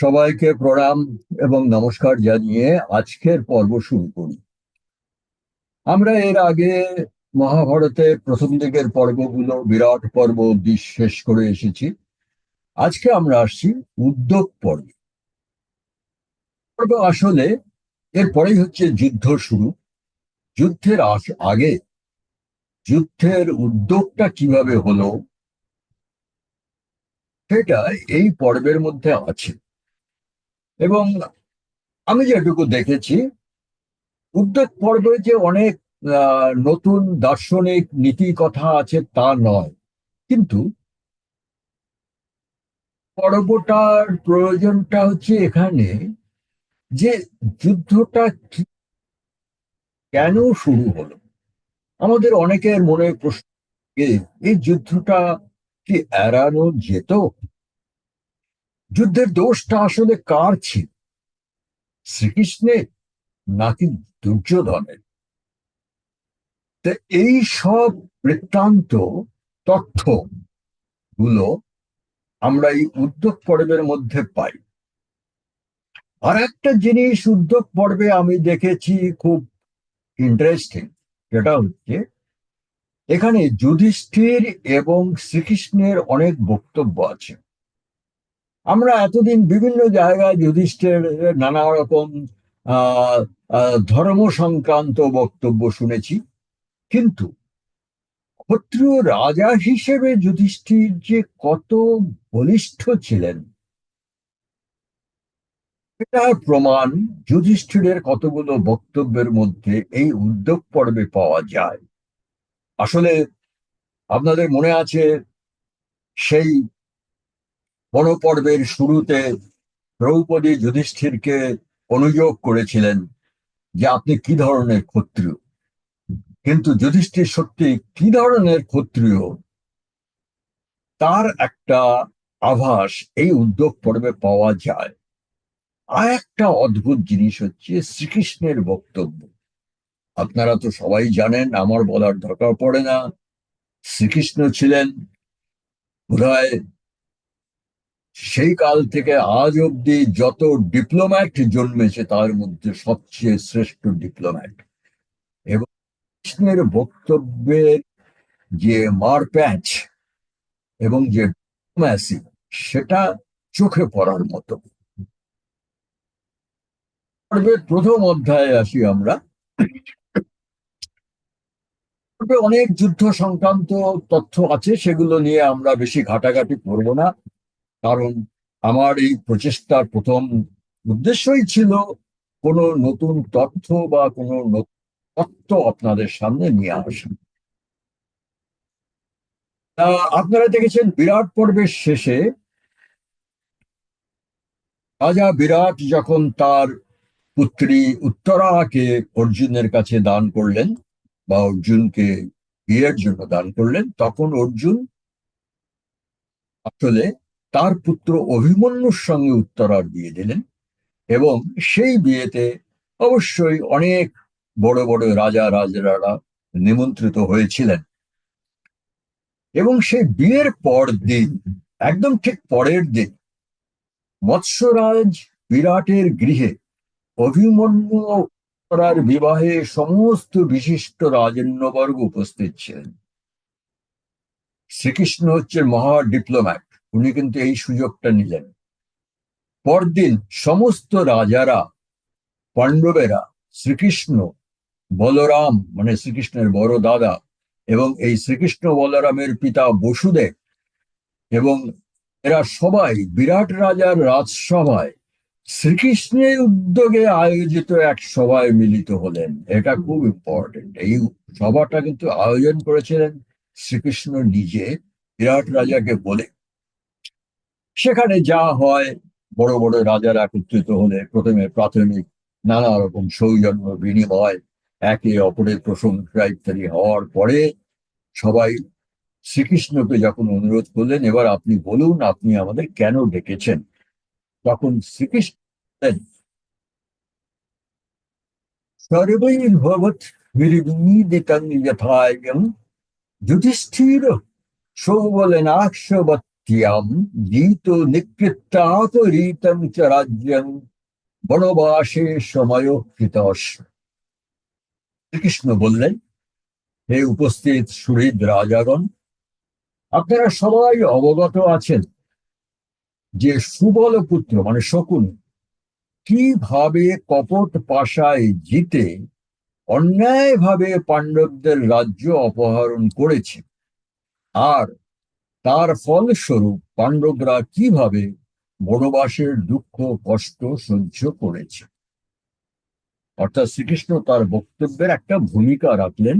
সবাইকে প্রণাম এবং নমস্কার জানিয়ে আজকের পর্ব শুরু করি। আমরা এর আগে মহাভারতের প্রথম দিকের পর্বগুলো, বিরাট পর্ব অব্দি শেষ করে এসেছি। আজকে আমরা আসছি উদ্যোগ পর্ব। পর্ব আসলে এরপরেই হচ্ছে যুদ্ধ শুরু। যুদ্ধের আগে যুদ্ধের উদ্যোগটা কীভাবে হলো, সেটা এই পর্বের মধ্যে আছে। এবং আমি যেটুকু দেখেছি, উদ্যোগ পর্বে যে অনেক নতুন দার্শনিক নীতি কথা আছে তা নয়। কিন্তু পর্বটার প্রয়োজনটা হচ্ছে এখানে যে যুদ্ধটা কেন শুরু হলো? আমাদের অনেকের মনে প্রশ্ন এই যুদ্ধটা কি এড়ানো যেত? যুদ্ধের দোষটা আসলে কার ছিল? শ্রীকৃষ্ণের নাকি দুর্যোধনের? এই সব বৃত্তান্ত তথ্যগুলো আমরা এই উদ্যোগ পর্বের মধ্যে পাই। আর একটা জিনিস উদ্যোগ পর্বে আমি দেখেছি খুব ইন্টারেস্টিং যেটা হচ্ছে এখানে যুধিষ্ঠির এবং শ্রীকৃষ্ণের অনেক বক্তব্য আছে। আমরা এতদিন বিভিন্ন জায়গায় যুধিষ্ঠির নানা রকম ধর্ম সংক্রান্ত বক্তব্য শুনেছি। কিন্তু ক্ষত্রিয় রাজা হিসেবে যুধিষ্ঠির যে কত বলিষ্ঠ ছিলেন এটার প্রমাণ যুধিষ্ঠিরের কতগুলো বক্তব্যের মধ্যে এই উদ্যোগ পর্বে পাওয়া যায়। আসলে আপনাদের মনে আছে, সেই বনপর্বের শুরুতে দ্রৌপদী যুধিষ্ঠিরকে অনুযোগ করেছিলেন যে আপনি কি ধরনের ক্ষত্রিয়? কিন্তু যুধিষ্ঠির সত্যি কি ধরনের ক্ষত্রিয়? তার একটা আভাস এই উদ্যোগ পর্বে পাওয়া যায়। আর একটা অদ্ভুত জিনিস হচ্ছে শ্রীকৃষ্ণের বক্তব্য। আপনারা তো সবাই জানেন, আমার বলার দরকার পড়ে না। শ্রীকৃষ্ণ ছিলেন বোধহয় সেই কাল থেকে আজ অব্দি যত ডিপ্লোম্যাট জন্মেছে তার মধ্যে সবচেয়ে শ্রেষ্ঠ ডিপ্লোম্যাট। এবং কৃষ্ণের বক্তব্যের যে মারপ্যাচ এবং যে diplomacy, সেটা চোখে পড়ার মতো। প্রথম অধ্যায়ে আসি আমরা। অনেক যুদ্ধ সংক্রান্ত তথ্য আছে সেগুলো নিয়ে আমরা বেশি ঘাটাঘাটি করব না। কারণ আমার এই প্রচেষ্টার প্রথম উদ্দেশ্যই ছিল কোনো নতুন তথ্য বা কোনো তথ্য আপনাদের সামনে নিয়ে আসা। আপনারা দেখেছেন বিরাট পর্বের শেষে রাজা বিরাট যখন তার পুত্রী উত্তরাকে অর্জুনের কাছে দান করলেন বা অর্জুনকে বিয়ের জন্য দান করলেন, তখন অর্জুন আসলে তার পুত্র অভিমন্যুর সঙ্গে উত্তরার বিয়ে দিলেন এবং সেই বিয়েতে অবশ্যই অনেক বড় বড় রাজা রাজারা নিমন্ত্রিত হয়েছিলেন। এবং সেই বিয়ের পর দিন, একদম ঠিক পরের দিন, মৎস্যরাজ বিরাটের গৃহে অভিমন্যু উত্তরার বিবাহে সমস্ত বিশিষ্ট রাজন্যবর্গ উপস্থিত ছিলেন। শ্রীকৃষ্ণ হচ্ছে মহা ডিপ্লোম্যাট উনি কিন্তু এই সুযোগটা নিলেন। পরদিন সমস্ত রাজারা, পাণ্ডবেরা, শ্রীকৃষ্ণ, বলরাম মানে শ্রীকৃষ্ণের বড় দাদা এবং এই শ্রীকৃষ্ণ বলরামের পিতা বসুদেব এবং এরা সবাই বিরাট রাজার রাজসভায় শ্রীকৃষ্ণের উদ্যোগে আয়োজিত এক সভায় মিলিত হলেন। এটা খুব ইম্পর্টেন্ট এই সভাটা কিন্তু আয়োজন করেছিলেন শ্রীকৃষ্ণ নিজে। বিরাট রাজাকে বলে সেখানে যা হয়, বড় বড় রাজারা একত্রিত হলে প্রথমে প্রাথমিক নানা রকম সৌজন্য বিনিময় একে অপরের প্রশংসা ইত্যাদি হওয়ার পরে সবাই শ্রীকৃষ্ণকে যখন অনুরোধ করলেন, এবার আপনি বলুন, আপনি আমাদের কেন ডেকেছেন? তখন শ্রীকৃষ্ণ সর্বৈর্ভবৎ বিনিদিতং যথায়ং যুধিষ্ঠির সৌবলেনাক্ষবৎ ত্যাম গীত নিকৃত্তাপরীতম চ রাজ্যং বনবাসে সময় শ্রীকৃষ্ণ বললেন হে উপস্থিত সুহৃদ রাজাগণ আপনারা সবাই অবগত আছেন যে সুবল পুত্র মানে শকুন কীভাবে কপট পাশায় জিতে অন্যায়ভাবে পাণ্ডবদের রাজ্য অপহরণ করেছে আর তার ফলস্বরূপ পাণ্ডবরা কীভাবে বনবাসের দুঃখ, কষ্ট সহ্য করেছে? অর্থাৎ শ্রীকৃষ্ণ তার বক্তব্যের একটা ভূমিকা রাখলেন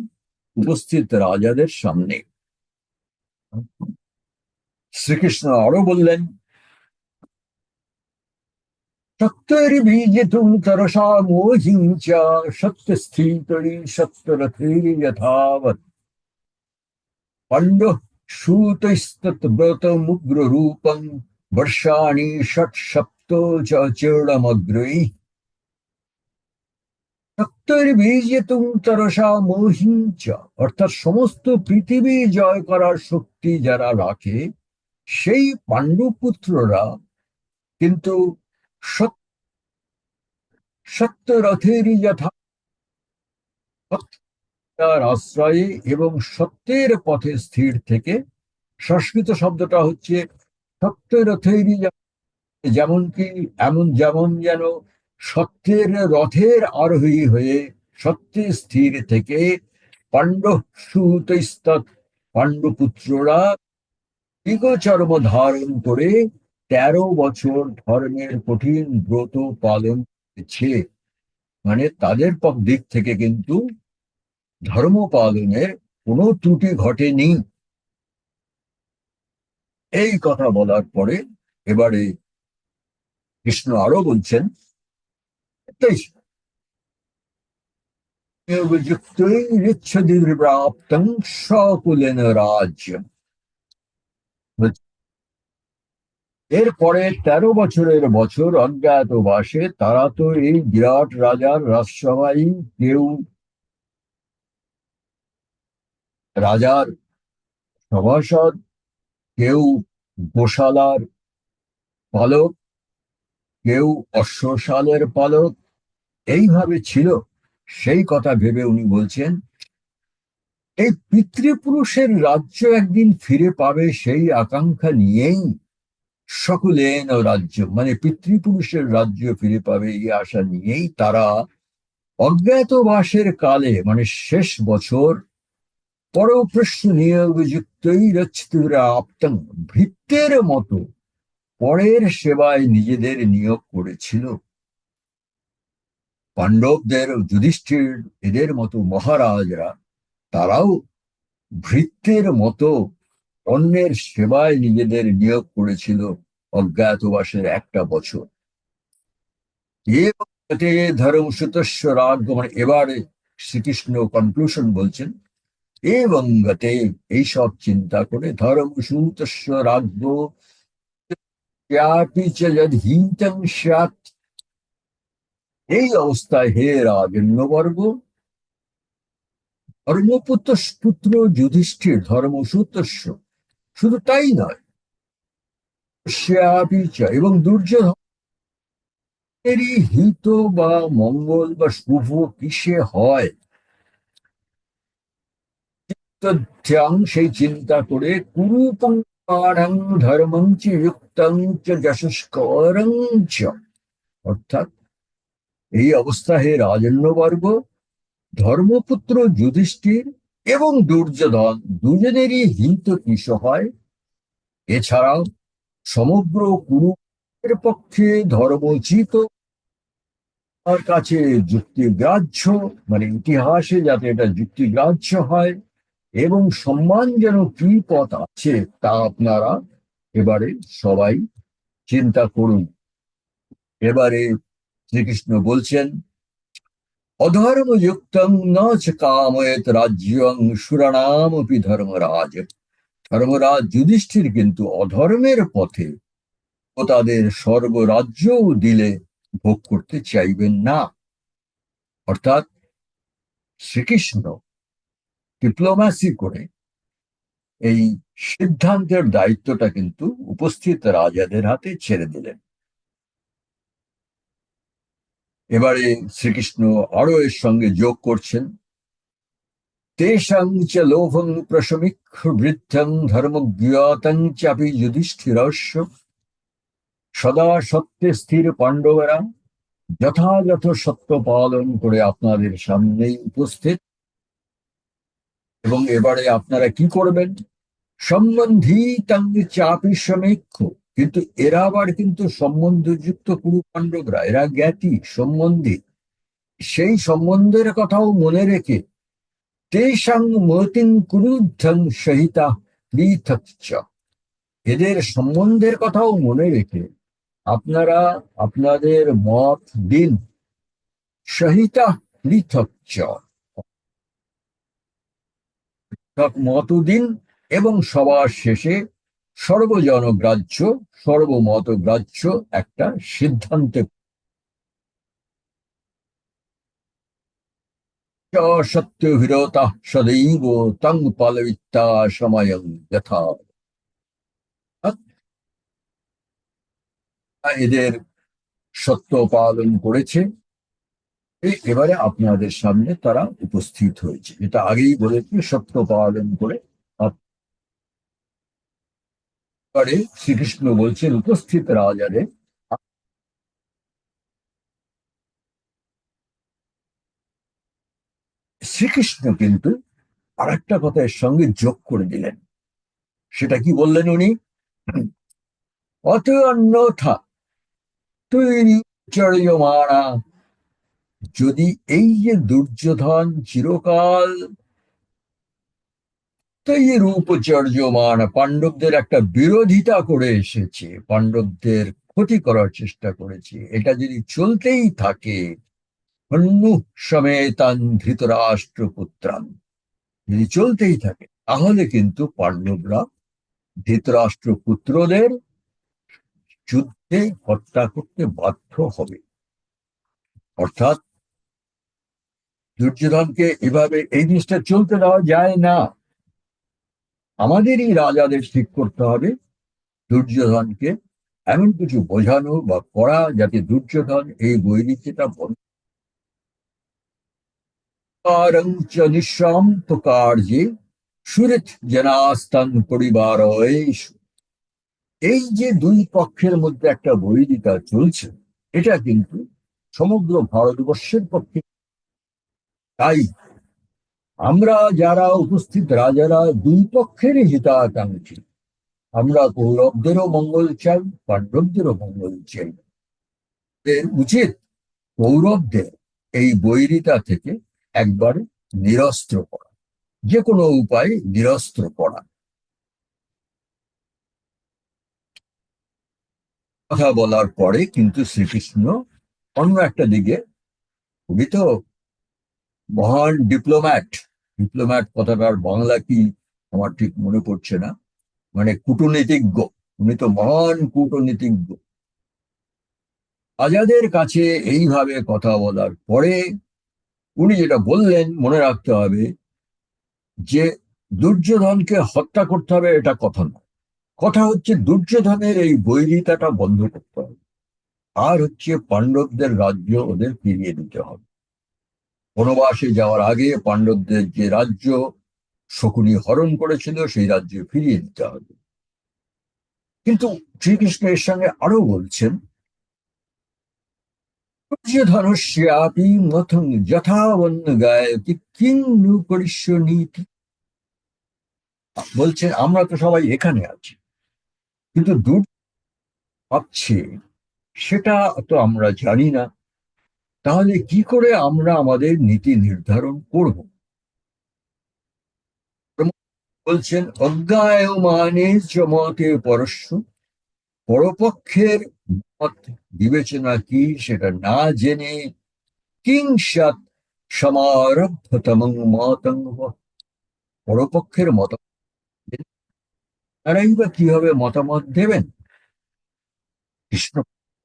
উপস্থিত রাজাদের সামনে। শ্রীকৃষ্ণ আরও বললেন সত্যর্বীজিতুম তরসা মোহিং চ সত্যস্থিতরি সত্যরথেরি যথাবৎ। পাণ্ডঃ বর্ষাণি ষট সপ্ত চ চূর্ণমগ্রৈ সত্যর্বীজিতুম তরসা মোহিং চ অর্থাৎ সমস্ত পৃথিবী জয় করার শক্তি যারা রাখে সেই পাণ্ডুপুত্ররা কিন্তু সত্য রথেরই যথা তার আশ্রয়ে এবং সত্যের পথে স্থির থেকে সংস্কৃত শব্দটা হচ্ছে সত্য রথেরই যেমন কি এমন যেমন যেন সত্যের রথের আরোহী হয়ে সত্যে স্থির থেকে পাণ্ডব সুতস্তৎ দীর্ঘচর্ম ধারণ করে তেরো বছর ধর্মের কঠিন ব্রত পালন করেছে। মানে তাদের দিক থেকে কিন্তু ধর্ম পালনের কোনো ত্রুটি ঘটেনি। এই কথা বলার পরে এবারে কৃষ্ণ আরও বলছেন, তেইশ রাজ্যম। এরপরে তেরো বছরের বছর অজ্ঞাতবাসে তারা তো এই বিরাট রাজার রাজসভায় কেউ রাজার সভাসদ, কেউ গোশালার পালক, কেউ অশ্বশালের পালক, এইভাবে ছিল। সেই কথা ভেবে উনি বলছেন, এই পিতৃপুরুষের রাজ্য একদিন ফিরে পাবে সেই আকাঙ্ক্ষা নিয়েই সকলেন রাজ্য মানে পিতৃপুরুষের রাজ্য ফিরে পাবে এই আশা নিয়েই তারা অজ্ঞাতবাসের কালে মানে শেষ বছর পরপ্রশ্ন নিয়োগযুক্তই রচিতুরা আপ্তং ভৃত্যের মতো পরের সেবায় নিজেদের নিয়োগ করেছিল। পাণ্ডবদের যুধিষ্ঠির এদের মতো মহারাজরা তারাও ভৃত্যের মতো অন্যের সেবায় নিজেদের নিয়োগ করেছিল অজ্ঞাতবাসের একটা বছর। এতে ধর্মসুতস্য রাগ এবারে শ্রীকৃষ্ণ কনক্লুশন বলছেন এবং গতে এইসব চিন্তা করে ধর্মসূতস্য রাজ্য এই অবস্থায় হে রাজন্যবর্গ ধর্মপুত্র পুত্র যুধিষ্ঠির ধর্মসূতস্য শুধু তাই নয় এবং দুর্যোধনেরই হিত বা মঙ্গল বা শুভ কিসে হয় তথ্যাং সেই চিন্তা করে কুরুপং পাঢ়ং ধর্মং চ যশস্করং চ অর্থাৎ এই অবস্থা হে রাজন্যবর্গ, ধর্মপুত্র যুধিষ্ঠির এবং দুর্যোধন দুজনেরই হিত কিস হয় এছাড়াও সমগ্র কুরুর পক্ষে ধর্মচিত তার কাছে যুক্তিগ্রাহ্য মানে ইতিহাসে যাতে এটা যুক্তিগ্রাহ্য হয় এবং সম্মান যেন কি পথ আছে তা আপনারা এবারে সবাই চিন্তা করুন। এবারে শ্রীকৃষ্ণ বলছেন অধর্মযুক্তং ন চ কাময়েত রাজ্যং সুরাণামপি ধর্মরাজ। ধর্মরাজ যুধিষ্ঠির কিন্তু অধর্মের পথে ও তাদের স্বর্গরাজ্যও দিলে ভোগ করতে চাইবেন না। অর্থাৎ শ্রীকৃষ্ণ ডিপ্লোম্যাসি করে এই সিদ্ধান্তের দায়িত্বটা কিন্তু উপস্থিত রাজাদের হাতে ছেড়ে দিলেন। এবারে শ্রীকৃষ্ণ আরও এর সঙ্গে যোগ করছেন। তেষাং চ লোভং প্রশমিক বৃদ্ধং ধর্মজ্ঞাতং চাপি যুধিষ্ঠিরস্য। সদা সত্যে স্থির পাণ্ডবেরা যথাযথ সত্য পালন করে আপনাদের সামনেই উপস্থিত। এবং এবারে আপনারা কি করবেন সম্বন্ধী চাপি সমীক্ষ কিন্তু এরা আবার কিন্তু সম্বন্ধযুক্ত কুরু পাণ্ডবরা এরা জ্ঞাতি, সম্বন্ধী সেই সম্বন্ধের কথাও মনে রেখে তেষাং মতিং ক্রুদ্ধং সহিতা পৃথক। এদের সম্বন্ধের কথাও মনে রেখে আপনারা আপনাদের মত দিন সহিতা পৃথক চ। পৃথক মত এবং সবার শেষে সর্বজনগ্রাহ্য, সর্বমতগ্রাহ্য একটা সিদ্ধান্তে। সত্য বিরতা সদৈব তং পালবিত্তা সময়ং যথা। এদের সত্য পালন করেছে। এবারে আপনাদের সামনে তারা উপস্থিত হয়েছে। এটা আগেই বলেছি, সত্য পালন করে শ্রীকৃষ্ণ বলছেন, উপস্থিত রাজারে শ্রীকৃষ্ণ কিন্তু আর একটা কথা এর সঙ্গে যোগ করে দিলেন। সেটা কি বললেন উনি? অত অন্যথা তৈরি চর্যমানা যদি এই যে দুর্যোধন চিরকাল তৈ রূপচর্যমান পাণ্ডবদের একটা বিরোধিতা করে এসেছে, পাণ্ডবদের ক্ষতি করার চেষ্টা করেছে, এটা যদি চলতেই থাকে, হন্যু সমেতান যদি চলতেই থাকে, তাহলে কিন্তু পাণ্ডবরা ধৃতরাষ্ট্র পুত্রদের যুদ্ধে হত্যা করতে বাধ্য হবে। অর্থাৎ দুর্যোধনকে এভাবে এই জিনিসটা চলতে দেওয়া যায় না। আমাদেরই রাজাদের ঠিক করতে হবে দুর্যোধনকে। এমন কিছু বোঝানো বা করা যাতে দুর্যোধন এই বৈরিচিতা বন্ধ নিঃশান্ত কার্যে সুরিত জনাস্তান পরিবার এই যে দুই পক্ষের মধ্যে একটা বৈরিতা চলছে, এটা কিন্তু সমগ্র ভারতবর্ষের পক্ষে তাই আমরা যারা উপস্থিত, রাজারা দুই পক্ষেরই হিতাকাঙ্ক্ষী। আমরা কৌরবদেরও মঙ্গল চাই, পাণ্ডবদেরও মঙ্গল চাই। এর উচিত কৌরবদের এই বৈরিতা থেকে একবারে নিরস্ত্র করা যে কোনো উপায়ে নিরস্ত্র করা। কথা বলার পরে কিন্তু শ্রীকৃষ্ণ অন্য একটা দিকে উনি তো মহান ডিপ্লোম্যাট। ডিপ্লোম্যাট কথাটার বাংলা কি আমার ঠিক মনে পড়ছে না। মানে কূটনীতিজ্ঞ। উনি তো মহান কূটনীতিজ্ঞ। আজাদের কাছে এইভাবে কথা বলার পরে উনি যেটা বললেন, মনে রাখতে হবে যে দুর্যোধনকে হত্যা করতে হবে এটা কথা নয়। কথা হচ্ছে দুর্যোধনের এই বৈরিতাটা বন্ধ করতে হবে। আর হচ্ছে পাণ্ডবদের রাজ্য ওদের ফিরিয়ে দিতে হবে। বনবাসে যাওয়ার আগে পাণ্ডবদের যে রাজ্য শকুনি হরণ করেছিল, সেই রাজ্য ফিরিয়ে দিতে হবে। কিন্তু শ্রীকৃষ্ণ এর সঙ্গে আরও বলছেন ধনুষ্যাপি মথং যথাবন্ন গায়তি, কিং নু করিষ্য নীতি? বলছেন, আমরা তো সবাই এখানে আছি, কিন্তু দূর ভাবছে, সেটা তো আমরা জানি না। তাহলে কি করে আমরা আমাদের নীতি নির্ধারণ করব? বলছেন অজ্ঞায় মানে চমতে পরস্য, পরপক্ষের মত বিবেচনা কি সেটা না জেনে কিংসাত সমারব্ধতম মতঙ্গ পরপক্ষের মত তারাই বা কীভাবে মতামত দেবেন? কৃষ্ণ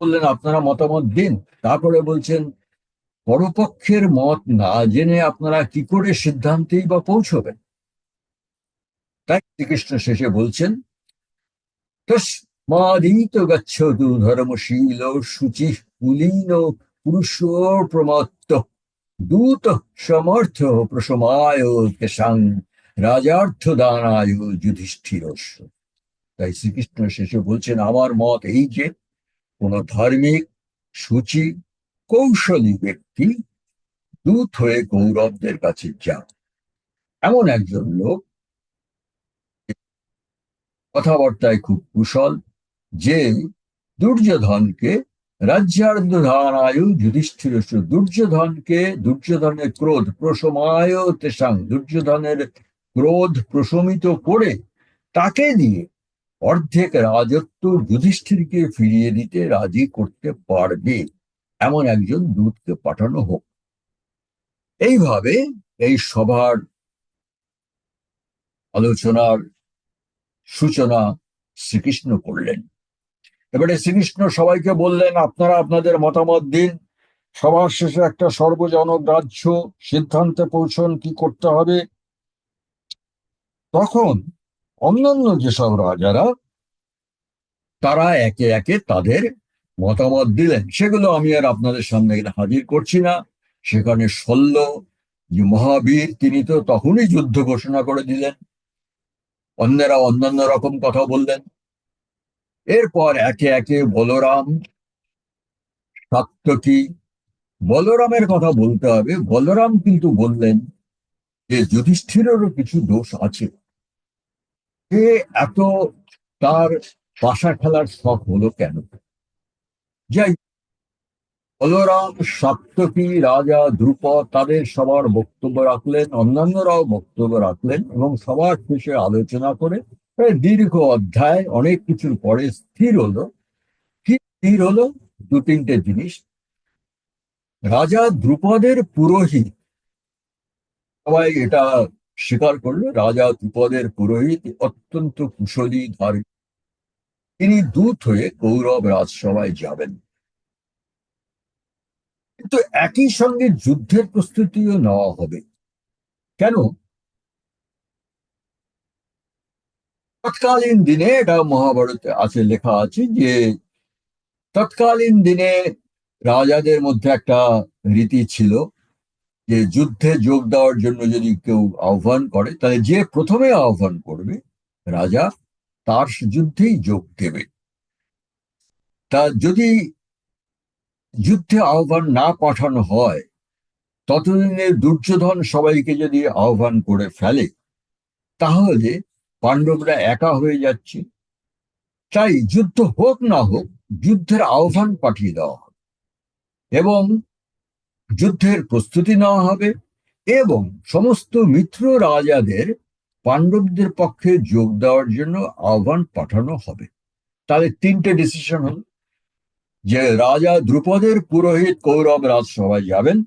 বললেন, আপনারা মতামত দিন। তারপরে বলছেন পরপক্ষের মত না জেনে আপনারা কি করে সিদ্ধান্তেই বা পৌঁছবেন? তাই শ্রীকৃষ্ণ শেষে বলছেন, তস্মাদিত গচ্ছতু ধর্মশীল শুচি কুলীন পুরুষ প্রমত্ত, দূত সমর্থ প্রসমায় কেশাং রাজার্থ দানায় যুধিষ্ঠিরস্য। তাই শ্রীকৃষ্ণ শেষে বলছেন, আমার মত এই যে, কোন ধার্মিক সূচি কৌশলী ব্যক্তি দূত হয়ে কৌরবদের কাছে যান। এমন একজন লোক কথাবার্তায় খুব কুশল, যে দুর্যোধনকে রাজ্যার্ধানায়ু যুধিষ্ঠির দুর্যোধনকে দুর্যোধনের ক্রোধ প্রশমায় তেসাং দুর্যোধনের ক্রোধ প্রশমিত করে তাকে দিয়ে অর্ধেক রাজত্ব যুধিষ্ঠিরকে ফিরিয়ে দিতে রাজি করতে পারবে। এমন একজন দূতকে পাঠানো হোক। এইভাবে এই সভার আলোচনার সূচনা শ্রীকৃষ্ণ করলেন। এবারে শ্রীকৃষ্ণ সবাইকে বললেন, আপনারা আপনাদের মতামত দিন। সবার শেষে একটা সর্বজনগ্রাহ্য সিদ্ধান্তে পৌঁছন, কি করতে হবে? তখন অন্যান্য যেসব রাজারা, তারা একে একে তাদের মতামত দিলেন। সেগুলো আমি আর আপনাদের সামনে হাজির করছি না। সেখানে শল্য মহাবীর, তিনি তো তখনই যুদ্ধ ঘোষণা করে দিলেন। অন্যেরা অন্যান্য রকম কথা বললেন। এরপর একে একে বলরাম, সাত্যকী, বলরামের কথা বলতে হবে। বলরাম কিন্তু বললেন যে যুধিষ্ঠিরেরও কিছু দোষ আছে। সে এত তার পাশা খেলার শখ হলো কেন? যাই বলরাম সাত্যকী রাজা ধ্রুপদ তাদের সবার বক্তব্য রাখলেন, অন্যান্যরাও বক্তব্য রাখলেন এবং সবার শেষে আলোচনা করে দীর্ঘ অধ্যায়, অনেক কিছুর পরে স্থির হলো। কি স্থির হলো? দু তিনটে জিনিস। রাজা দ্রুপদের পুরোহিত। সবাই এটা স্বীকার করল, রাজা দ্রুপদের পুরোহিত অত্যন্ত কুশলী ধার্মিক তিনি দূত হয়ে কৌরব রাজসভায় যাবেন। কিন্তু একই সঙ্গে যুদ্ধের প্রস্তুতিও নেওয়া হবে। কেন? তৎকালীন দিনে এটা মহাভারতে আছে, লেখা আছে যে, তৎকালীন দিনে রাজাদের মধ্যে একটা রীতি ছিল যে, যুদ্ধে যোগ দেওয়ার জন্য যদি কেউ আহ্বান করে, তাহলে যে প্রথমে আহ্বান করবে, রাজা, তার যুদ্ধেই যোগ দেবে। তা যদি যুদ্ধে আহ্বান না পাঠানো হয়, ততদিনে দুর্যোধন সবাইকে যদি আহ্বান করে ফেলে, তাহলে পাণ্ডবরা একা হয়ে যাচ্ছে। তাই যুদ্ধ হোক না হোক, যুদ্ধের আহ্বান পাঠিয়ে দেওয়া হবে এবং যুদ্ধের প্রস্তুতি নেওয়া হবে এবং সমস্ত মিত্র রাজাদের পাণ্ডবদের পক্ষে যোগ দেওয়ার জন্য আহ্বান পাঠানো হবে। তাহলে তিনটে ডিসিশন হল। যে রাজা দ্রুপদের পুরোহিত কৌরব রাজসভায় যাবেন,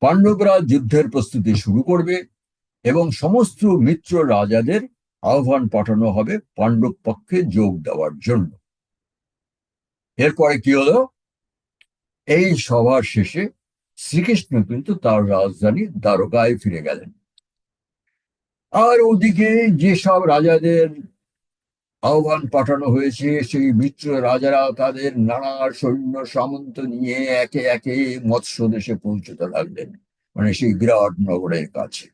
পাণ্ডবরা যুদ্ধের প্রস্তুতি শুরু করবে এবং সমস্ত মিত্র রাজাদের আহ্বান পাঠানো হবে পাণ্ডব পক্ষে যোগ দেওয়ার জন্য। এরপরে কি হলো? এই সভার শেষে শ্রীকৃষ্ণ কিন্তু তার রাজধানী দ্বারকায় ফিরে গেলেন। আর ওদিকে যেসব রাজাদের আহ্বান পাঠানো হয়েছে সেই মিত্র রাজারা তাদের নানা সৈন্য সামন্ত নিয়ে একে একে মৎস্য দেশে পৌঁছতে লাগলেন মানে সেই বিরাট নগরের কাছে।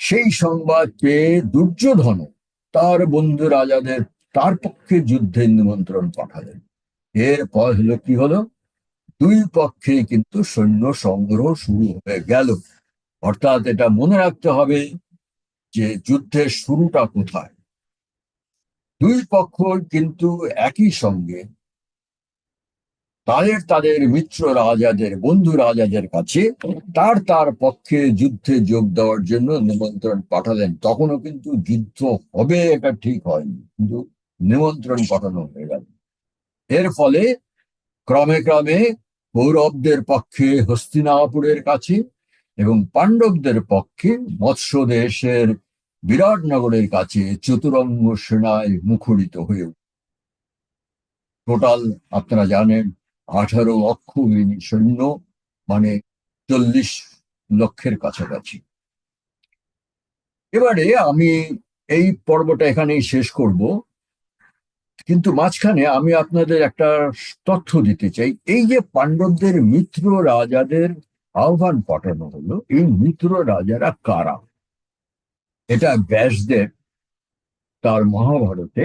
সেই সংবাদ পেয়ে দুর্যোধন তার বন্ধু রাজাদের তার পক্ষে যুদ্ধের নিমন্ত্রণ পাঠালেন। এর পর হলো কি হলো? দুই পক্ষে কিন্তু সৈন্য সংগ্রহ শুরু হয়ে গেল। অর্থাৎ এটা মনে রাখতে হবে যে যুদ্ধের শুরুটা কোথায়? দুই পক্ষ কিন্তু একই সঙ্গে তাদের তাদের মিত্র রাজাদের, বন্ধু রাজাদের কাছে তার তার পক্ষে যুদ্ধে যোগ দেওয়ার জন্য নিমন্ত্রণ পাঠালেন। তখনও কিন্তু যুদ্ধ হবে, এটা ঠিক হয়নি। কিন্তু নিমন্ত্রণ পাঠানো হয়ে গেল। এর ফলে ক্রমে ক্রমে কৌরবদের পক্ষে, হস্তিনাপুরের কাছে এবং পাণ্ডবদের পক্ষে মৎস্য দেশের বিরাটনগরের কাছে চতুরঙ্গ সেনায় মুখরিত হয়ে টোটাল আপনারা জানেন, আঠারো লক্ষ সৈন্য মানে চল্লিশ লক্ষের কাছাকাছি। এবারে আমি এই পর্বটা এখানেই শেষ করব। কিন্তু মাঝখানে আমি আপনাদের একটা তথ্য দিতে চাই। এই যে পাণ্ডবদের মিত্র রাজাদের আহ্বান পাঠানো হলো, এই মিত্র রাজারা কারা? এটা ব্যাসদেব তার মহাভারতে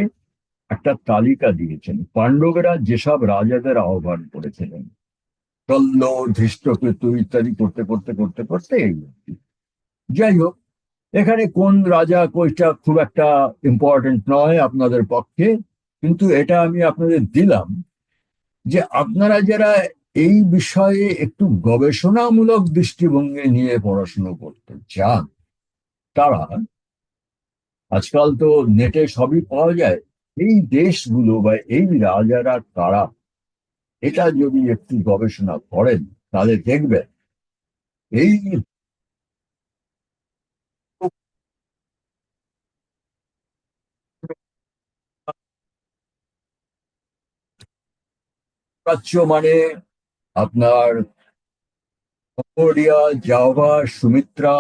একটা তালিকা দিয়েছেন। পাণ্ডবেরা যেসব রাজাদের আহ্বান করেছিলেন। শল্য ধৃষ্টকেতু ইত্যাদি করতে করতে করতে করতে। যাই হোক, এখানে কোন রাজা কোইটা খুব একটা ইম্পর্টেন্ট নয় আপনাদের পক্ষে, কিন্তু এটা আমি আপনাদের দিলাম যে আপনারা যারা এই বিষয়ে একটু গবেষণামূলক দৃষ্টিভঙ্গি নিয়ে পড়াশুনো করতে চান, তারা আজকাল তো নেটে সবই পাওয়া যায়। এই দেশগুলো বা এই রাজারা কারা? এটা যদি একটু গবেষণা করেন, তাহলে দেখবেন এই প্রাচ্য মানে আপনার জাভা, সুমিত্রা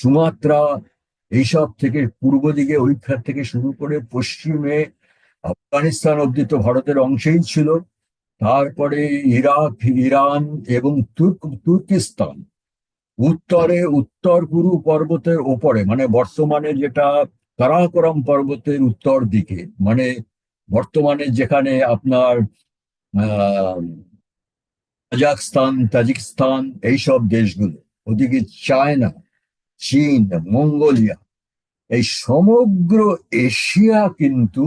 সুমাত্রা এইসব থেকে পূর্ব দিকে ওইখান থেকে শুরু করে পশ্চিমে আফগানিস্তান অব্দি তো ভারতের অংশেই ছিল। তারপরে ইরাক, ইরান এবং তুর্ক, তুর্কিস্তান। উত্তরে উত্তর কুরু পর্বতের ওপরে মানে বর্তমানে যেটা কারাকোরাম পর্বতের উত্তর দিকে মানে বর্তমানে যেখানে আপনার, আহ কাজাকস্তান তাজিকিস্তান, এইসব দেশগুলো। ওদিকে চায়না চীন, মঙ্গোলিয়া, এই সমগ্র এশিয়া কিন্তু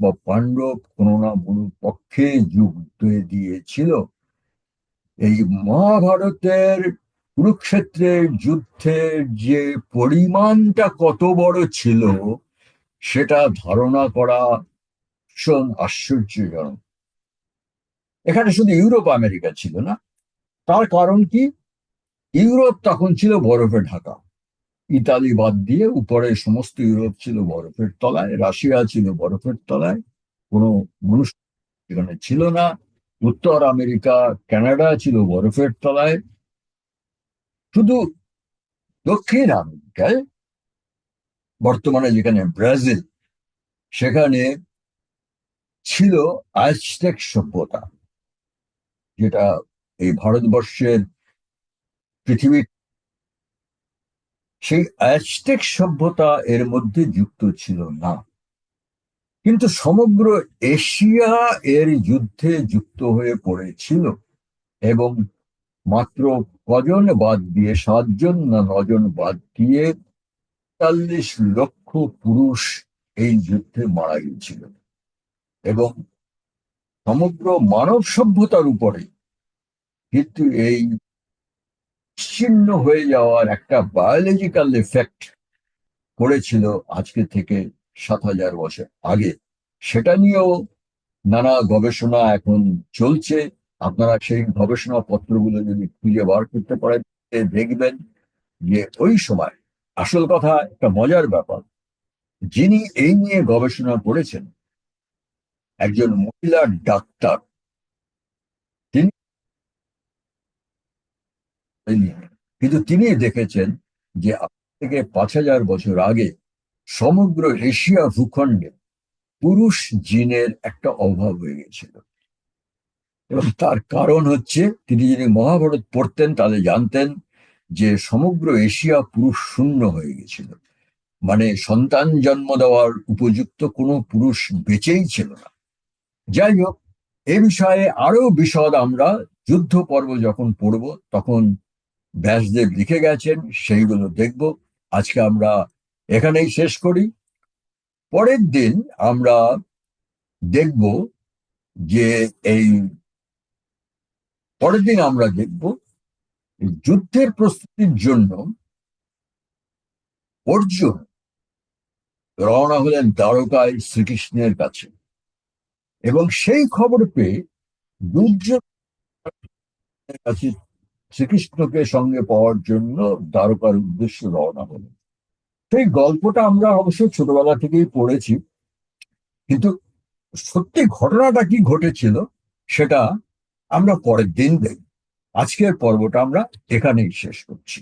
বা পাণ্ডব কোনো না কোনো পক্ষে যুদ্ধ দিয়েছিল। এই মহাভারতের কুরুক্ষেত্রের যুদ্ধের যে পরিমাণটা কত বড় ছিল, সেটা ধারণা করা ভীষণ আশ্চর্যজনক। এখানে শুধু ইউরোপ আমেরিকা ছিল না, তার কারণ কি? ইউরোপ তখন ছিল বরফে ঢাকা। ইতালি বাদ দিয়ে উপরে সমস্ত ইউরোপ ছিল বরফের তলায়, রাশিয়া ছিল বরফের তলায়, কোনো মানুষ এখানে ছিল না। উত্তর আমেরিকা, কানাডা ছিল বরফের তলায়। শুধু দক্ষিণ আমেরিকায়, বর্তমানে যেখানে ব্রাজিল, সেখানে ছিল আজটেক সভ্যতা, যেটা এই ভারতবর্ষের পৃথিবীর সেই অ্যাজটেক সভ্যতা এর মধ্যে যুক্ত ছিল না। কিন্তু সমগ্র এশিয়া এর যুদ্ধে যুক্ত হয়ে পড়েছিল এবং মাত্র কজন বাদ দিয়ে সাতজন না নজন বাদ দিয়ে চল্লিশ লক্ষ পুরুষ এই যুদ্ধে মারা গিয়েছিল। এবং সমগ্র মানব সভ্যতার উপরে কিন্তু এই বিচ্ছিন্ন হয়ে যাওয়ার একটা বায়োলজিক্যাল এফেক্ট পড়েছিল আজকে থেকে সাত হাজার বছর আগে। সেটা নিয়েও নানা গবেষণা এখন চলছে। আপনারা সেই গবেষণা পত্রগুলো যদি খুঁজে বার করতে পারেন দেখবেন যে ওই সময় আসল কথা একটা মজার ব্যাপার। যিনি এই নিয়ে গবেষণা করেছেন, একজন মহিলা ডাক্তার তিনি নিয়ে। কিন্তু তিনি দেখেছেন যে থেকে পাঁচ হাজার বছর আগে সমগ্র এশিয়া ভূখণ্ডে পুরুষ জিনের একটা অভাব হয়ে গেছিল। এবং তার কারণ হচ্ছে তিনি যদি মহাভারত পড়তেন তাহলে জানতেন যে সমগ্র এশিয়া পুরুষ শূন্য হয়ে গেছিল। মানে সন্তান জন্ম দেওয়ার উপযুক্ত কোনো পুরুষ বেঁচেই ছিল না। যাই হোক, এ বিষয়ে আরও বিশদ আমরা যুদ্ধ পর্ব যখন পড়ব, তখন ব্যাসদেব লিখে গেছেন, সেইগুলো দেখব। আজকে আমরা এখানেই শেষ করি। পরের দিন আমরা দেখব যে এই, পরের দিন আমরা দেখব যুদ্ধের প্রস্তুতির জন্য অর্জুন রওনা হলেন দ্বারকায় শ্রীকৃষ্ণের কাছে। এবং সেই খবর পেয়ে দুর্যোধনের কাছে শ্রীকৃষ্ণকে সঙ্গে পাওয়ার জন্য দ্বারকার উদ্দেশ্যে রওনা হলেন এই গল্পটা আমরা অবশ্য ছোটবেলা থেকেই পড়েছি, কিন্তু সত্যি ঘটনাটা কি ঘটেছিল সেটা আমরা পরের দিন দেখ আজকের পর্বটা আমরা এখানেই শেষ করছি।